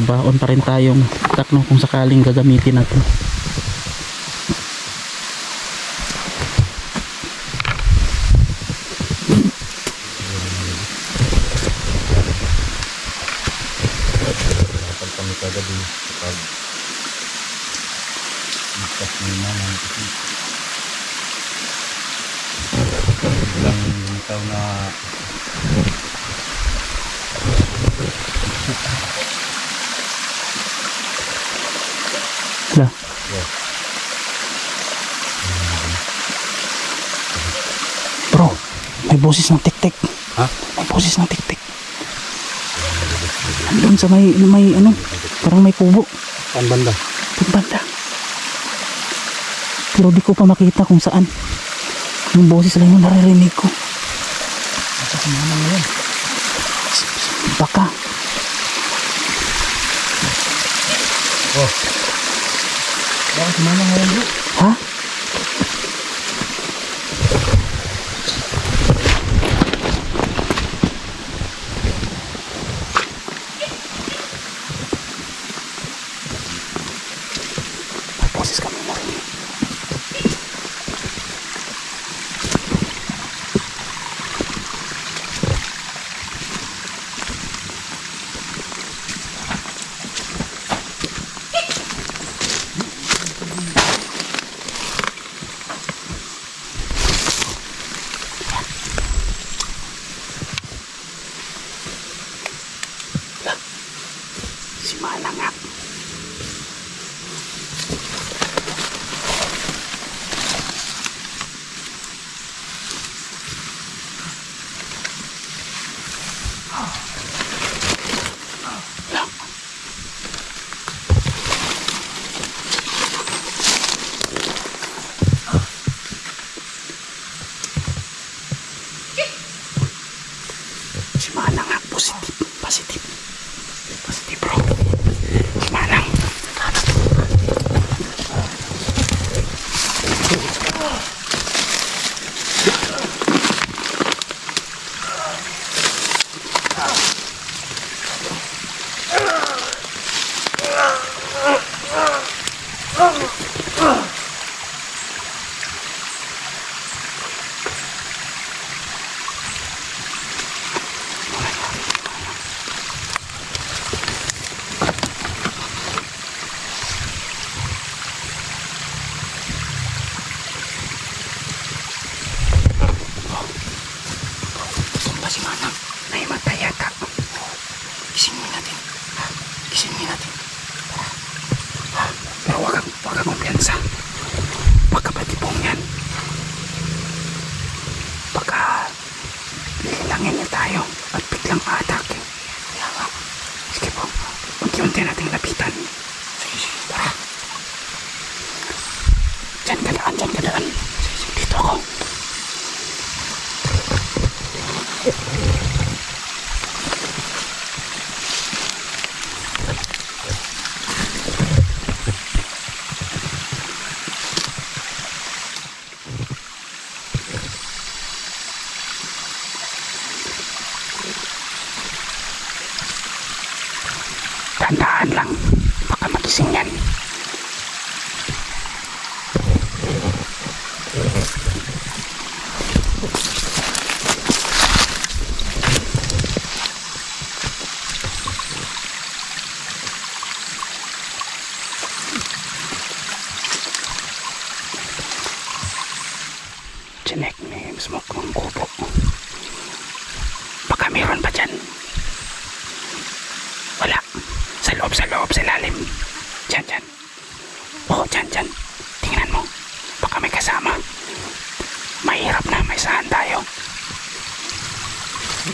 Diba? may baon pa rin tayong stock no, kung sakaling gagamitin natin. na. Bro, may boses ng tik-tik. Ha? May boses ng tik-tik. Doon sa may, may ano, parang may kubo. Saan banda? Doon banda. Pero di ko pa makita kung saan. Yung boses lang yung naririnig ko. Sa kumana yan. Baka. Oh. Bakit mana ngayon, bro? Ha?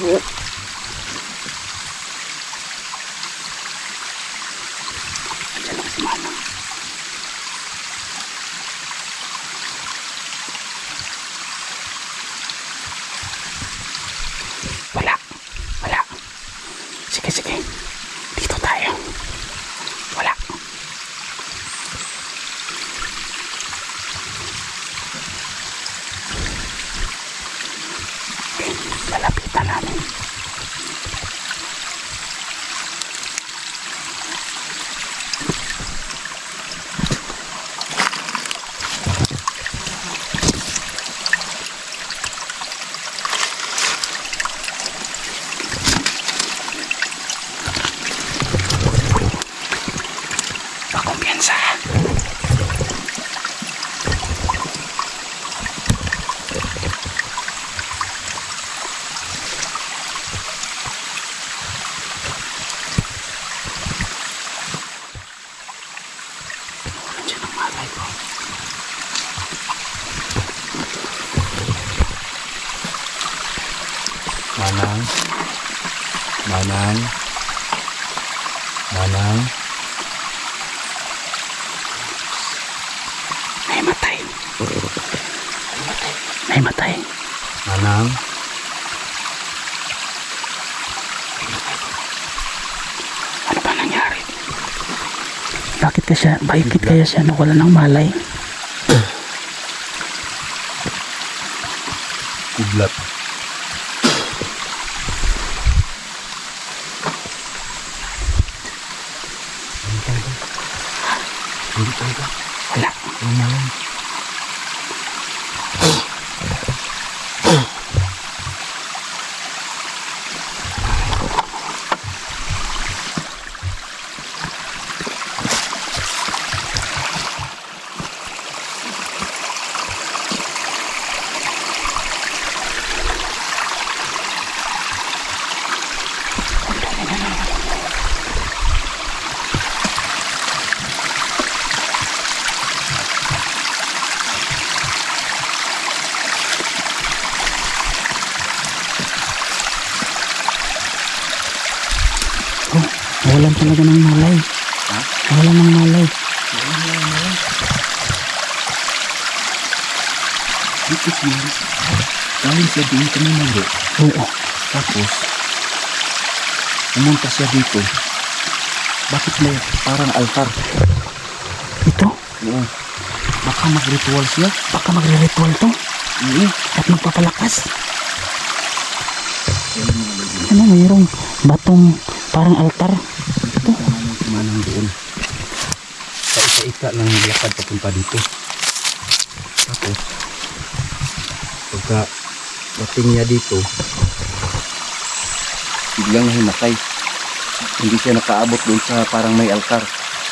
Yeah. Đà Nẵng Đà Nẵng Đà Nẵng Này mà tay Này mà tay Đà Nẵng Bakit ka siya, bakit kaya siya nawala ng malay? Kudlat. Tayo. Wala. Ang malam. Oh, nawalan talaga ng malay. Ha? Nawalan ng malay. Dito si Maris. Galing siya doon kanina bro. Oo. Tapos, pumunta siya dito. Bakit may parang altar? Ito, Oo. Baka mag-ritual siya. baka magre-ritual to Oo. at magpapalakas. Ano, mayroong batong parang altar. Sa isa-isa nang naglakad papunta dito. Tapos, pagka dating niya dito, biglang himatay. Hindi siya nakaabot doon sa parang may altar.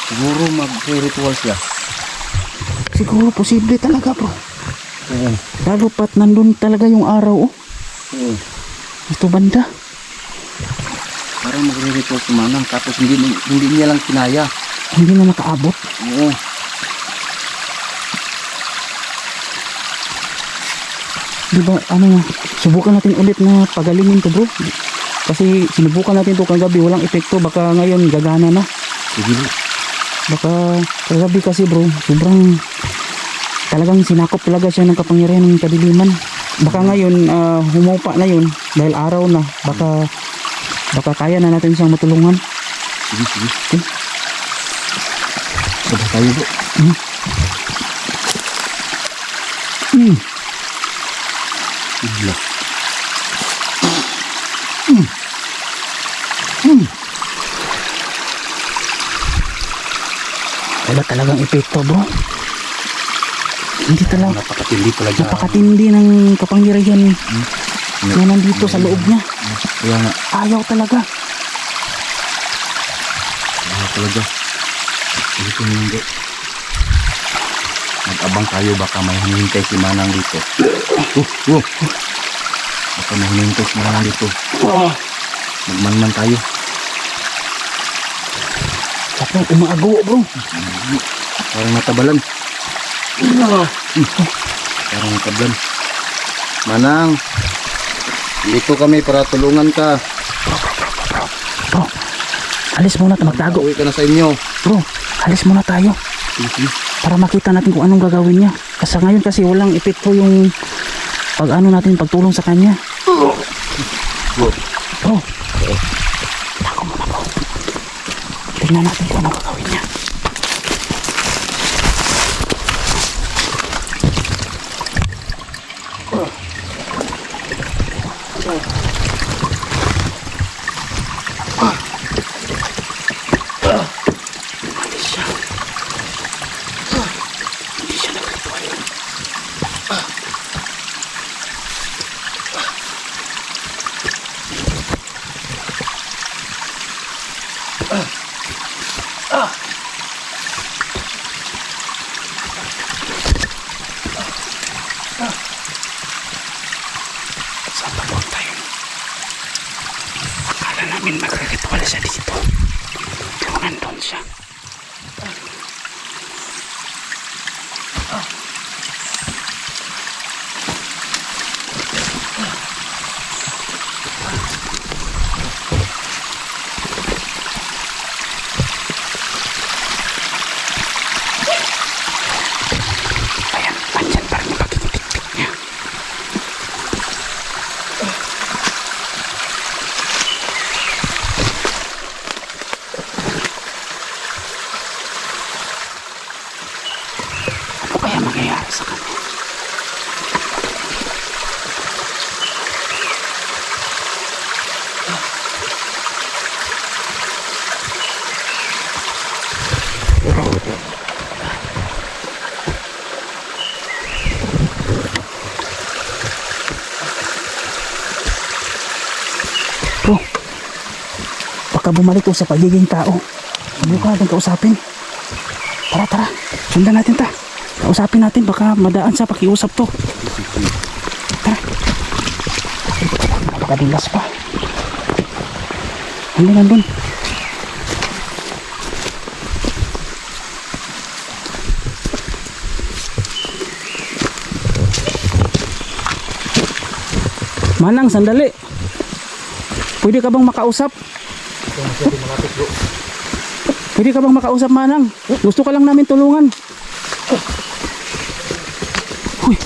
Siguro mag-ritual siya. Siguro posible talaga bro. Oo. Lalo pat nandun talaga yung araw oh. Ito banda. Parang magre-ritual si Manang. Tapos hindi, hindi niya lang kinaya. Hindi na nakaabot. Oo. Di ba ano, subukan natin ulit na pagalingin to bro. Kasi sinubukan natin to kagabi, walang epekto. Baka ngayon gagana na. Sige bro. Baka kagabi kasi bro, sobrang talagang sinakop talaga siya ng kapangyarihan ng kadiliman. Baka ngayon ah, humupa na yun dahil araw na. Baka baka kaya na natin siyang matulungan. Sige, sige. Okay? Sabay tayo bro. Hmm. Bigla. Wala talagang epekto bro. Hindi talaga Napakatindi talaga. napakatindi ng kapangyarihan na nandito sa loob niya. Kaya nga, Ayaw talaga. kaya talaga. Dito naman bro. Mag-abang tayo baka may hinihintay si Manang dito. Oh, oh. Baka may hinihintay si Manang dito. Magmanman tayo. Tapos umaago bro. Parang natabalan. Hmm. Parang natabalan. Manang, dito kami para tulungan ka. Bro, alis muna. Magtago. Uwi ka na sa inyo. Bro, alis muna tayo. Para makita natin kung anong gagawin niya. Kasi ngayon kasi walang epekto yung pag ano natin pagtulong sa kanya. Bro, tago muna bro. Tingnan natin kung anong gagawin niya. Hindi sa kanya. Bumalik ko sa pagiging tao. Ano ka, kausapin. Tara, tara. Sundan natin ta. Kausapin natin. Baka madaan sa pakiusap to. Tara. Napakadulas pa. Ano nandun? Manang, sandali. Pwede ka bang makausap? Pwede ka bang makausap, Manang? Gusto ka lang namin tulungan. Uy.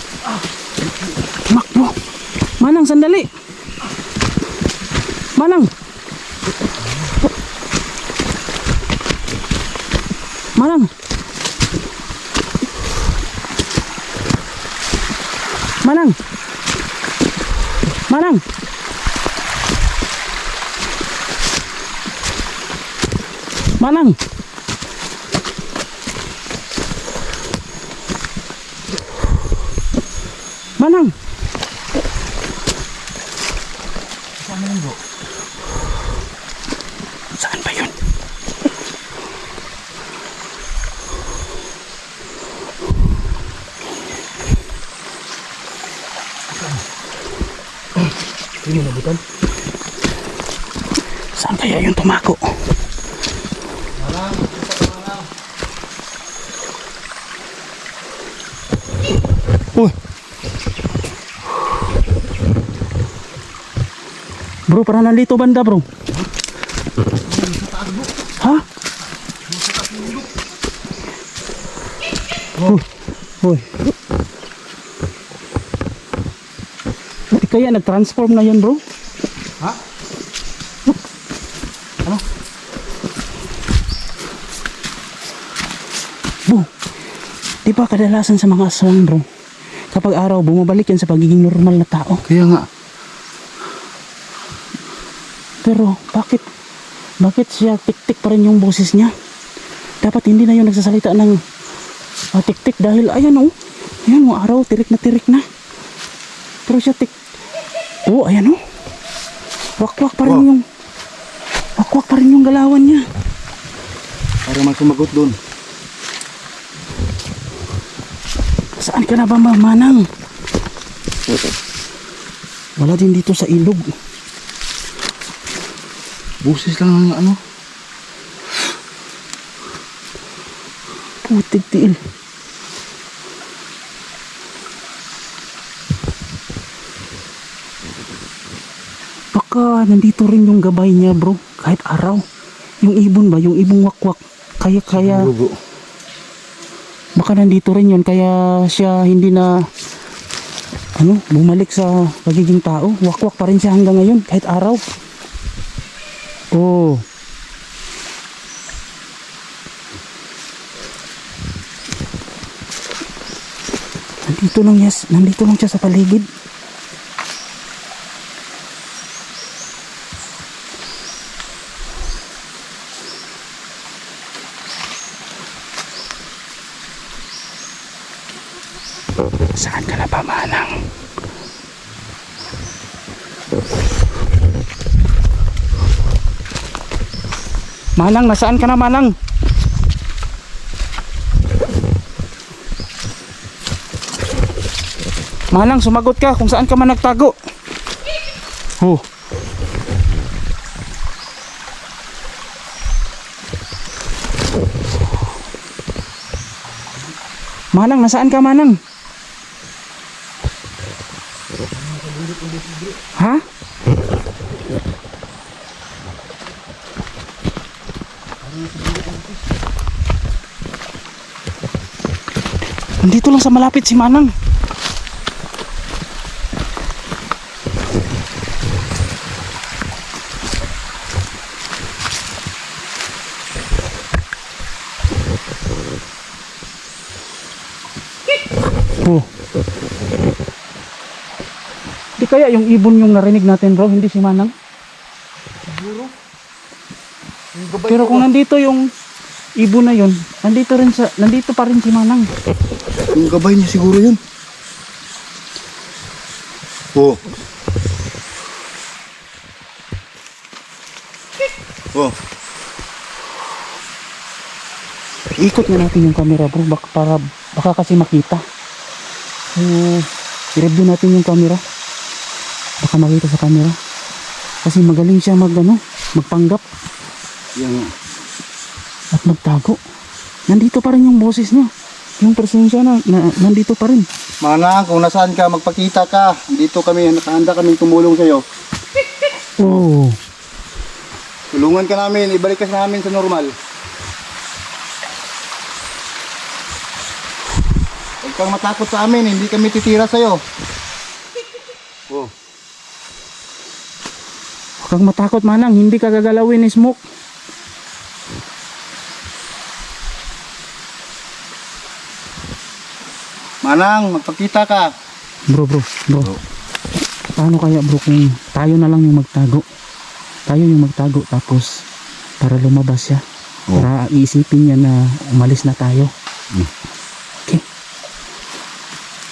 Makbo. Sandali. Manang. Manang. Manang. Manang. Manang. Manang. Saan ba yun? Saan kaya yung tumako? Uy. Bro, parang nandito banda bro. Ha? Uy. Uy. Di kaya nag-transform na yun bro? Ha? Ano? Bro, di ba kadalasan sa mga aswang bro? Kapag araw, bumabalik yan sa pagiging normal na tao. Kaya nga. Pero bakit bakit siya tik-tik pa rin yung boses niya? Dapat hindi na yung nagsasalita ng ah, tik-tik dahil ayan oh. Ayan oh, araw tirik na tirik na. Pero siya tik Oh, ayan oh. Wakwak pa rin Wow. yung Wakwak pa rin yung galawan niya. Para magsumagot doon. Saan ka na ba manang? Wala din dito sa ilog. Busis lang ng ano. Putig tiil. Baka nandito rin yung gabay niya bro. Kahit araw. Yung ibon ba? Yung ibong wakwak. Kaya kaya Gugo. baka nandito rin yun. Kaya siya hindi na ano, bumalik sa pagiging tao. Wakwak pa rin siya hanggang ngayon. Kahit araw. Oh. Nandito lang yes, nandito lang siya sa paligid. Saan ka na ba, Manang? Manang, nasaan ka na, Manang? Manang, sumagot ka kung saan ka man nagtago. Oh. Manang, nasaan ka, Manang? Ha? Nandito lang sa malapit si Manang. Oh. Kaya yung ibon yung narinig natin bro, hindi si Manang? Pero kung nandito yung ibon na yun, nandito rin sa nandito pa rin si Manang. Yung gabay niya siguro yun. Oh. Oh, Ikot na natin yung camera bro bak para baka kasi makita. So, i-review natin yung camera. Baka makita sa camera. Kasi magaling siya mag ano, magpanggap yung at magtago. Nandito pa rin yung boses niya. Yung presensya na, na nandito pa rin. Manang, kung nasaan ka, magpakita ka. Dito kami, nakahanda kaming tumulong sa'yo. Oh. Tulungan ka namin, ibalik ka sa namin sa normal. Huwag kang matakot sa amin, hindi kami titira sa'yo. Oh, Huwag kang matakot manang, hindi ka gagalawin ni Smoke. Manang, magpakita ka. Bro, bro, bro. Paano kaya bro kung tayo na lang yung magtago? Tayo yung magtago tapos para lumabas siya. Oh. Para iisipin niya na umalis na tayo. Hmm. Okay.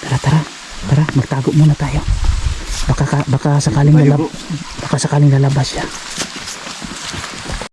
Tara, tara. Tara, magtago muna tayo. Baka, ka- baka sakaling lalab baka sakaling lalabas siya.